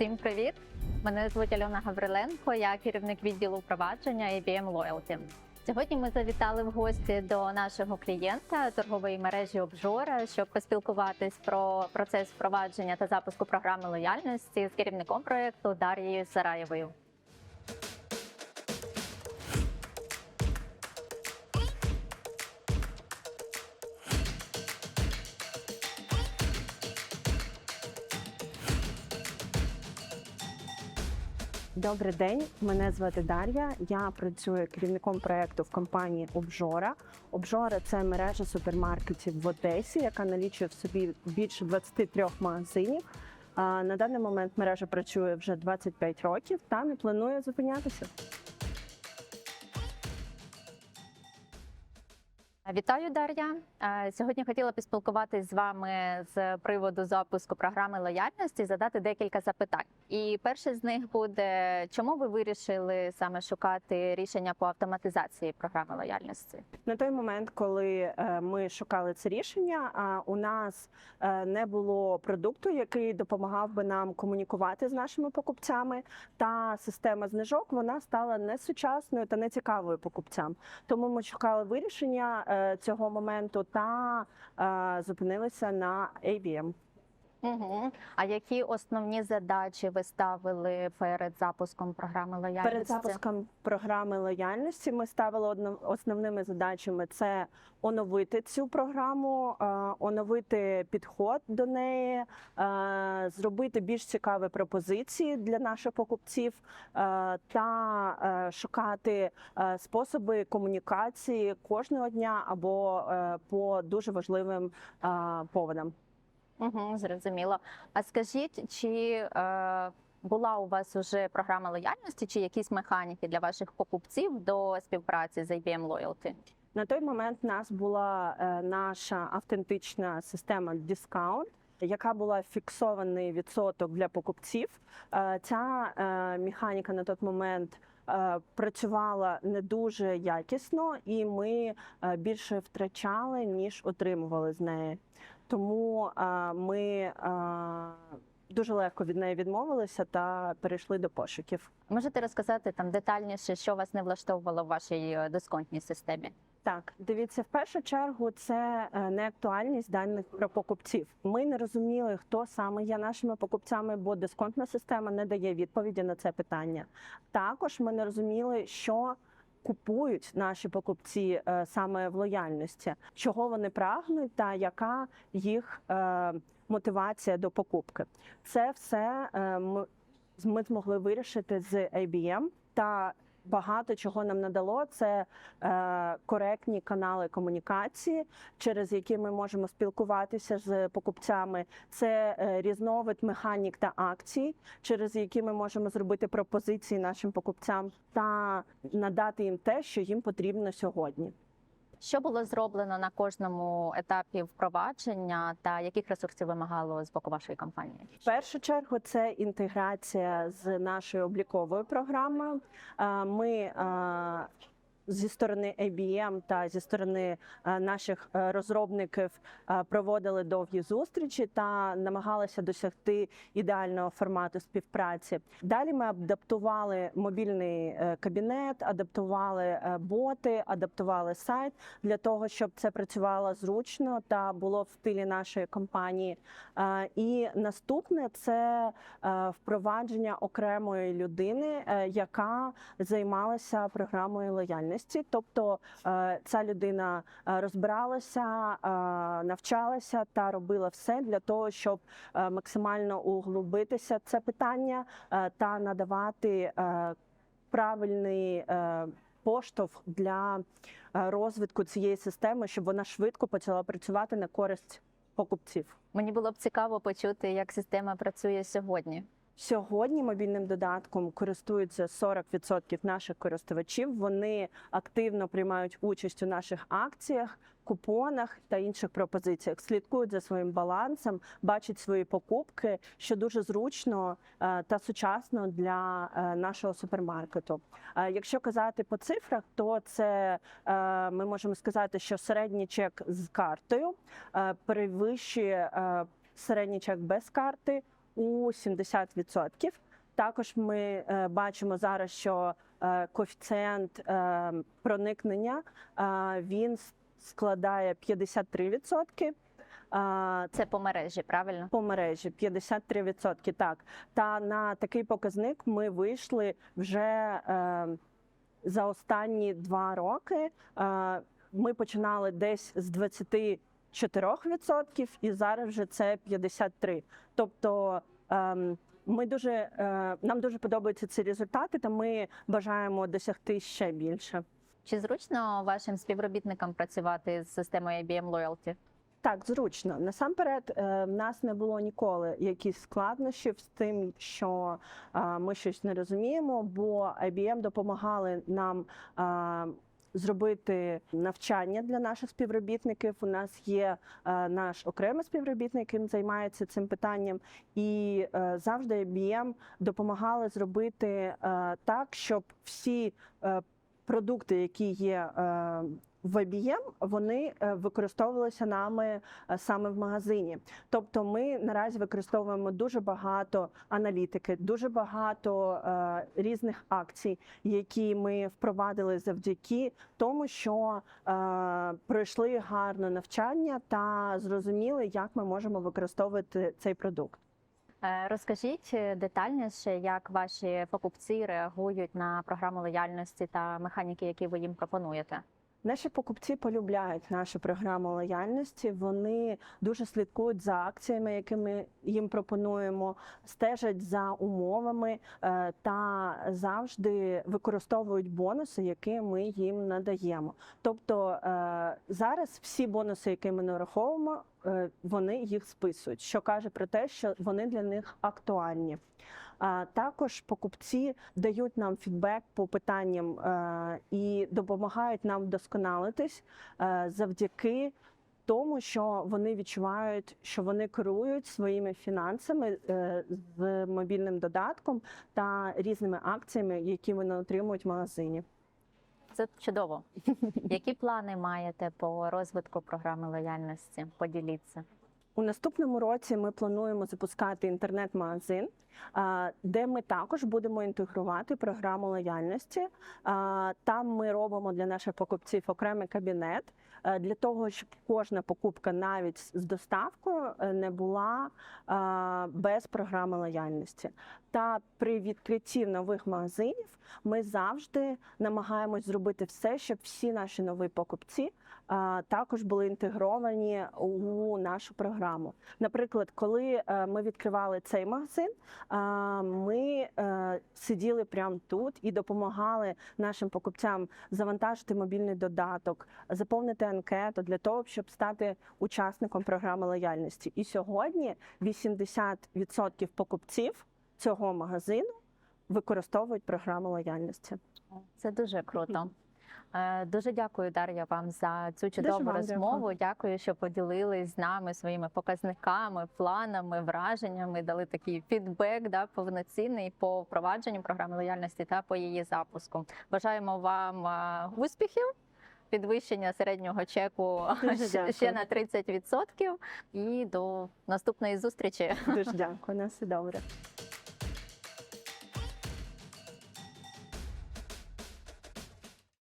Всім привіт! Мене звуть Альона Гавриленко, я керівник відділу впровадження IBM Loyalty. Сьогодні ми завітали в гості до нашого клієнта торгової мережі Обжора, щоб поспілкуватись про процес впровадження та запуску програми лояльності з керівником проєкту Дар'єю Сараєвою. Добрий день, мене звати Дар'я. Я працюю керівником проекту в компанії Обжора. Обжора це мережа супермаркетів в Одесі, яка налічує в собі більше 23 магазинів. На даний момент мережа працює вже 25 років та не планує зупинятися. Вітаю, Дар'я. Сьогодні хотіла поспілкуватись з вами з приводу запуску програми лояльності, задати декілька запитань. І перше з них буде: чому ви вирішили саме шукати рішення по автоматизації програми лояльності? На той момент, коли е, ми шукали це рішення, у нас е, не було продукту, який допомагав би нам комунікувати з нашими покупцями. Та система знижок вона стала несучасною та нецікавою покупцям. Тому ми шукали вирішення е, цього моменту та е, зупинилися на ABM. Угу. А які основні задачі ви ставили перед запуском програми лояльності? Перед запуском програми лояльності ми ставили основними задачами: це оновити цю програму, е, оновити підход до неї, е, зробити більш цікаві пропозиції для наших покупців е, та шукати способи комунікації кожного дня або по дуже важливим поводам. Угу, зрозуміло. А скажіть, чи е, була у вас уже програма лояльності, чи якісь механіки для ваших покупців до співпраці з IBM Loyalty? На той момент у нас була е, наша автентична система дискаунт. Яка була фіксований відсоток для покупців? Е, Ця е, механіка на той момент е, працювала не дуже якісно, і ми більше втрачали ніж отримували з неї. Тому е, ми е, дуже легко від неї відмовилися та перейшли до пошуків. Можете розказати там детальніше, що вас не влаштовувало в вашій е, дисконтній системі? Так, дивіться, в першу чергу це неактуальність даних про покупців. Ми не розуміли, хто саме є нашими покупцями, бо дисконтна система не дає відповіді на це питання. Також ми не розуміли, що купують наші покупці е, саме в лояльності, чого вони прагнуть, та яка їх е, мотивація до покупки. Це все е, ми, змогли вирішити з IBM та багато чого нам надало. Це е, коректні канали комунікації, через які ми можемо спілкуватися з покупцями. Це е, різновид механік та акцій, через які ми можемо зробити пропозиції нашим покупцям та надати їм те, що їм потрібно сьогодні. Що було зроблено на кожному етапі впровадження, та яких ресурсів вимагало з боку вашої компанії? В першу чергу це інтеграція з нашою обліковою програмою. Е, Ми е, зі сторони IBM та зі сторони е, наших е, розробників е, проводили довгі зустрічі та намагалися досягти ідеального формату співпраці. Далі ми адаптували мобільний кабінет, адаптували боти, адаптували сайт для того, щоб це працювало зручно та було в стилі нашої компанії. І наступне це впровадження окремої людини, яка займалася програмою лояльності. Тобто е, ця людина е, розбиралася, е, навчалася та робила все для того, щоб максимально углубитися це питання та надавати правильний. Поштовх для розвитку цієї системи, щоб вона швидко почала працювати на користь покупців. Мені було б цікаво почути, як система працює сьогодні. Сьогодні мобільним додатком користуються 40% наших користувачів. Вони активно приймають участь у наших акціях, купонах та інших пропозиціях, слідкують за своїм балансом, бачать свої покупки, що дуже зручно е, та сучасно для е, нашого супермаркету. Е, Якщо казати по цифрах, то це ми можемо сказати, що середній чек з картою перевищує середній чек без карти у 70%. Також ми е, бачимо зараз, що е, коефіцієнт е, проникнення він складає 53%. Е, Це по мережі, правильно? по мережі 53%, так. Та на такий показник ми вийшли вже е, за останні два роки. Е, ми починали десь з 24% і зараз вже це 53%. Тобто ми дуже, е, нам дуже подобаються ці результати, та ми бажаємо досягти ще більше. Чи зручно вашим співробітникам працювати з системою IBM Loyalty? Так, зручно. Насамперед, е, в нас не було ніколи якихось складнощів з тим, що е, ми щось не розуміємо, бо IBM допомагали нам. Зробити навчання для наших співробітників. У нас є е, наш окремий співробітник, яким займається цим питанням, і е, завжди IBM допомагали зробити е, так, щоб всі продукти, які є е, в IBM, вони е, використовувалися нами е, саме в магазині. Тобто, ми наразі використовуємо дуже багато аналітики, дуже багато різних акцій, які ми впровадили завдяки тому, що пройшли гарне навчання та зрозуміли, як ми можемо використовувати цей продукт. Е, Розкажіть е, детальніше, як ваші покупці реагують на програму лояльності та механіки, які ви їм пропонуєте. Наші покупці полюбляють нашу програму лояльності. Вони дуже слідкують за акціями, які ми їм пропонуємо, стежать за умовами е, та завжди використовують бонуси, які ми їм надаємо. Тобто е, зараз всі бонуси, які ми нараховуємо, е, вони їх списують, що каже про те, що вони для них актуальні. А також покупці дають нам фідбек по питанням е, і допомагають нам вдосконалитись е, завдяки тому, що вони відчувають, що вони керують своїми фінансами е, з мобільним додатком та різними акціями, які вони отримують в магазині. Це чудово. Які плани маєте по розвитку програми лояльності? Поділіться. У наступному році ми плануємо запускати інтернет-магазин, де ми також будемо інтегрувати програму лояльності. Там ми робимо для наших покупців окремий кабінет е, для того, щоб кожна покупка навіть з доставкою е, не була без програми лояльності. Та при відкритті нових магазинів ми завжди намагаємось зробити все, щоб всі наші нові покупці також були інтегровані у нашу програму. Наприклад, коли е, ми відкривали цей магазин, ми е, сиділи прямо тут і допомагали нашим покупцям завантажити мобільний додаток, заповнити анкету для того, щоб стати учасником програми лояльності. І сьогодні 80% покупців цього магазину використовують програму лояльності. Це дуже круто. Е, Дуже дякую, Дар'я, вам за цю чудову вам розмову. Дякую, що поділились з нами своїми показниками, планами, враженнями, дали такий фідбек да, повноцінний по впровадженню програми лояльності та по її запуску. Бажаємо вам е, успіхів, підвищення середнього чеку Дуже ще- ще на 30% і до наступної зустрічі. Дуже дякую, на все добре.